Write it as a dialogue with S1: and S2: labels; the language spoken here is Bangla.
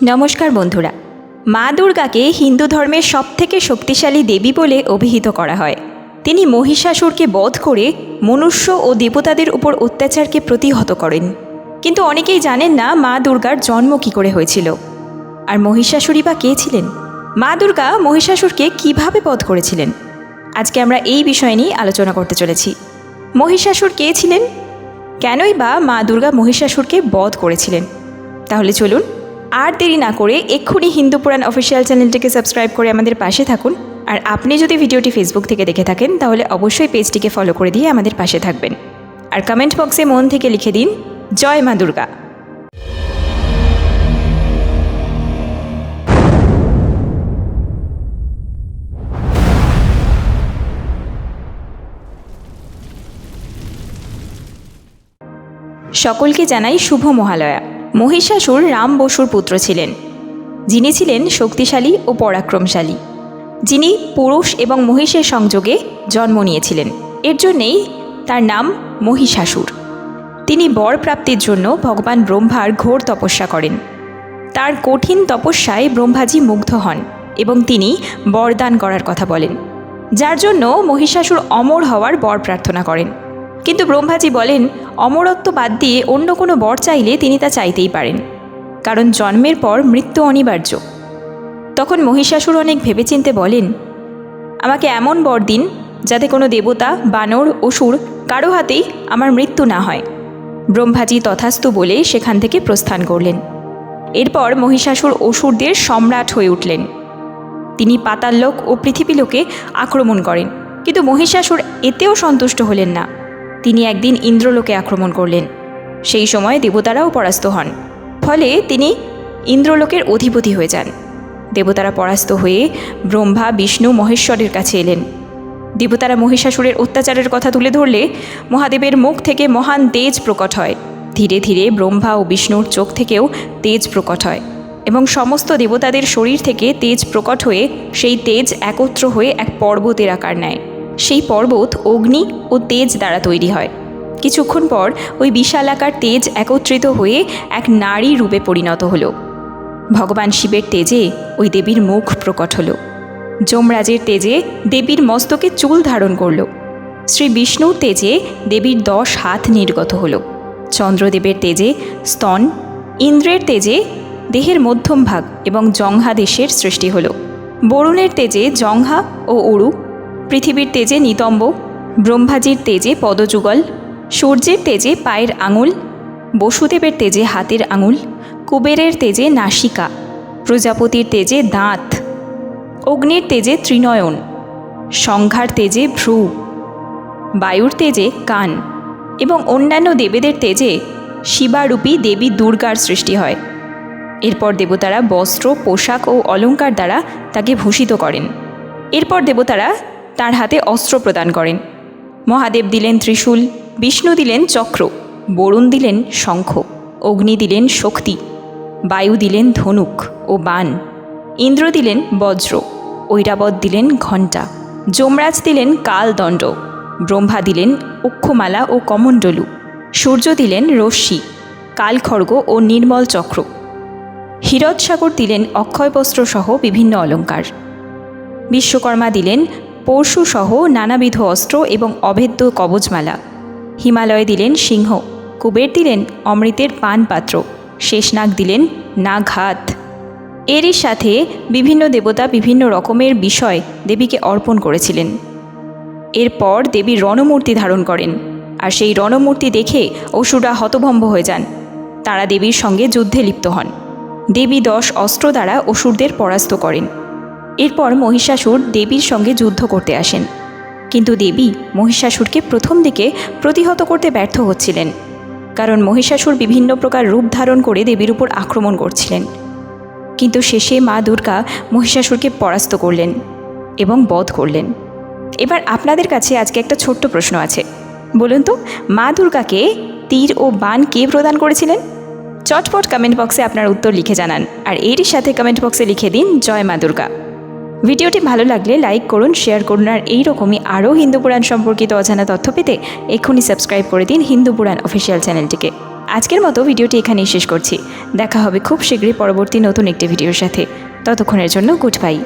S1: নমস্কার বন্ধুরা। মা দুর্গাকে হিন্দু ধর্মের সবথেকে শক্তিশালী দেবী বলে অভিহিত করা হয়। তিনি মহিষাসুরকে বধ করে মনুষ্য ও দেবতাদের উপর অত্যাচারকে প্রতিহত করেন। কিন্তু অনেকেই জানেন না মা দুর্গার জন্ম কী করে হয়েছিল। আর মহিষাসুরই বা কে ছিলেন? মা দুর্গা মহিষাসুরকে কীভাবে বধ করেছিলেন? আজকে আমরা এই বিষয় নিয়ে আলোচনা করতে চলেছি। মহিষাসুর কে ছিলেন? কেনই বা মা দুর্গা মহিষাসুরকে বধ করেছিলেন? তাহলে চলুন আর দেরি না করে এক্ষুনি হিন্দু পুরাণ অফিসিয়াল চ্যানেলটিকে সাবস্ক্রাইব করে আমাদের পাশে থাকুন। আর আপনি যদি ভিডিওটি ফেসবুক থেকে দেখে থাকেন, তাহলে অবশ্যই পেজটিকে ফলো করে দিয়ে আমাদের পাশে থাকবেন। আর কমেন্ট বক্সে মন থেকে লিখে দিন, জয় মা দুর্গা। সকলকে জানাই শুভ মহালয়া। মহিষাসুর রাম বসুর পুত্র ছিলেন। যিনি ছিলেন শক্তিশালী ও পরাক্রমশালী। যিনি পুরুষ এবং মহিষের সংযোগে জন্ম নিয়েছিলেন। এর জন্যেই তার নাম মহিষাসুর। তিনি বর প্রাপ্তির জন্য ভগবান ব্রহ্মার ঘোর তপস্যা করেন। তার কঠিন তপস্যায় ব্রহ্মাজি মুগ্ধ হন এবং তিনি বরদান করার কথা বলেন। যার জন্য মহিষাসুর অমর হওয়ার বর প্রার্থনা করেন। কিন্তু ব্রহ্মাজি বলেন, অমরত্ব বাদ দিয়ে অন্য কোনো বর চাইলে তিনি তা চাইতেই পারেন, কারণ জন্মের পর মৃত্যু অনিবার্য। তখন মহিষাসুর অনেক ভেবেচিন্তে বলেন, আমাকে এমন বর দিন যাতে কোনো দেবতা, বানর, অসুর কারও হাতেই আমার মৃত্যু না হয়। ব্রহ্মাজি তথাস্তু বলে সেখান থেকে প্রস্থান করলেন। এরপর মহিষাসুর অসুরদের সম্রাট হয়ে উঠলেন। তিনি পাতাললোক ও পৃথিবীলোকে আক্রমণ করেন। কিন্তু মহিষাসুর এতেও সন্তুষ্ট হলেন না। তিনি একদিন ইন্দ্রলোকে আক্রমণ করলেন। সেই সময় দেবতারাও পরাস্ত হন। ফলে তিনি ইন্দ্রলোকের অধিপতি হয়ে যান। দেবতারা পরাস্ত হয়ে ব্রহ্মা, বিষ্ণু, মহেশ্বরের কাছে এলেন। দেবতারা মহিষাসুরের অত্যাচারের কথা তুলে ধরলে মহাদেবের মুখ থেকে মহান তেজ প্রকট হয়। ধীরে ধীরে ব্রহ্মা ও বিষ্ণুর চোখ থেকেও তেজ প্রকট হয় এবং সমস্ত দেবতাদের শরীর থেকে তেজ প্রকট হয়ে সেই তেজ একত্র হয়ে এক পর্বতের আকার নেয়। সেই পর্বত অগ্নি ও তেজ দ্বারা তৈরি হয়। কিছুক্ষণ পর ওই বিশালাকার তেজ একত্রিত হয়ে এক নারী রূপে পরিণত হলো। ভগবান শিবের তেজে ওই দেবীর মুখ প্রকট হলো। যমরাজের তেজে দেবীর মস্তকে চুল ধারণ করল। শ্রী বিষ্ণুর তেজে দেবীর দশ হাত নির্গত হল। চন্দ্রদেবের তেজে স্তন, ইন্দ্রের তেজে দেহের মধ্যম ভাগ এবং জংহা দেশের সৃষ্টি হল। বরুণের তেজে জংহা ও উড়ু পৃথিবীর তেজে নিতম্ব, ব্রহ্মাজির তেজে পদযুগল, সূর্যের তেজে পায়ের আঙুল, বসুদেবের তেজে হাতের আঙুল, কুবেরের তেজে নাসিকা, প্রজাপতির তেজে দাঁত, অগ্নির তেজে ত্রিনয়ন, সংঘার তেজে ভ্রু, বায়ুর তেজে কান এবং অন্যান্য দেবেদের তেজে শিবারূপী দেবী দুর্গার সৃষ্টি হয়। এরপর দেবতারা বস্ত্র, পোশাক ও অলঙ্কার দ্বারা তাকে ভূষিত করেন। এরপর দেবতারা তার হাতে অস্ত্র প্রদান করেন। মহাদেব দিলেন ত্রিশূল, বিষ্ণু দিলেন চক্র, বরুণ দিলেন শঙ্খ, অগ্নি দিলেন শক্তি, বায়ু দিলেন ধনুক ও বান ইন্দ্র দিলেন বজ্র, ঐরাবত দিলেন ঘণ্টা, যমরাজ দিলেন কালদণ্ড, ব্রহ্মা দিলেন অক্ষমালা ও কমণ্ডলু, সূর্য দিলেন রশ্মি কালখড়গ ও নির্মল চক্র। হীরৎসাগর দিলেন অক্ষয়বস্ত্র সহ বিভিন্ন অলঙ্কার। বিশ্বকর্মা দিলেন পরশুসহ নানাবিধ অস্ত্র এবং অভেদ্য কবচমালা হিমালয় দিলেন সিংহ, কুবের দিলেন অমৃতের পানপাত্র, শেষনাগ দিলেন নাঘাত। এরই সাথে বিভিন্ন দেবতা বিভিন্ন রকমের বিষয় দেবীকে অর্পণ করেছিলেন। এরপর দেবী রণমূর্তি ধারণ করেন, আর সেই রণমূর্তি দেখে অসুরা হতভম্ব হয়ে যান। তারা দেবীর সঙ্গে যুদ্ধে লিপ্ত হন। দেবী দশ অস্ত্র দ্বারা অসুরদের পরাস্ত করেন। এরপর মহিষাসুর দেবীর সঙ্গে যুদ্ধ করতে আসেন। কিন্তু দেবী মহিষাসুরকে প্রথম দিকে প্রতিহত করতে ব্যর্থ হচ্ছিলেন, কারণ মহিষাসুর বিভিন্ন প্রকার রূপ ধারণ করে দেবীর উপর আক্রমণ করছিলেন। কিন্তু শেষে মা দুর্গা মহিষাসুরকে পরাস্ত করলেন এবং বধ করলেন। এবার আপনাদের কাছে আজকে একটা ছোট্ট প্রশ্ন আছে। বলুন তো, মা দুর্গাকে তীর ও বান কে প্রদান করেছিলেন? চটপট কমেন্ট বক্সে আপনার উত্তর লিখে জানান, আর এরই সাথে কমেন্ট বক্সে লিখে দিন, জয় মা দুর্গা। ভিডিওটি ভালো লাগলে লাইক করুন, শেয়ার করুন, আর এইরকমই আরও হিন্দু পুরাণ সম্পর্কিত অজানা তথ্য পেতে এখনই সাবস্ক্রাইব করে দিন হিন্দু পুরাণ অফিসিয়াল চ্যানেলটিকে। আজকের মতো ভিডিওটি এখানেই শেষ করছি। দেখা হবে খুব শীঘ্রই পরবর্তী নতুন একটি ভিডিওর সাথে। ততক্ষণের জন্য গুড বাই।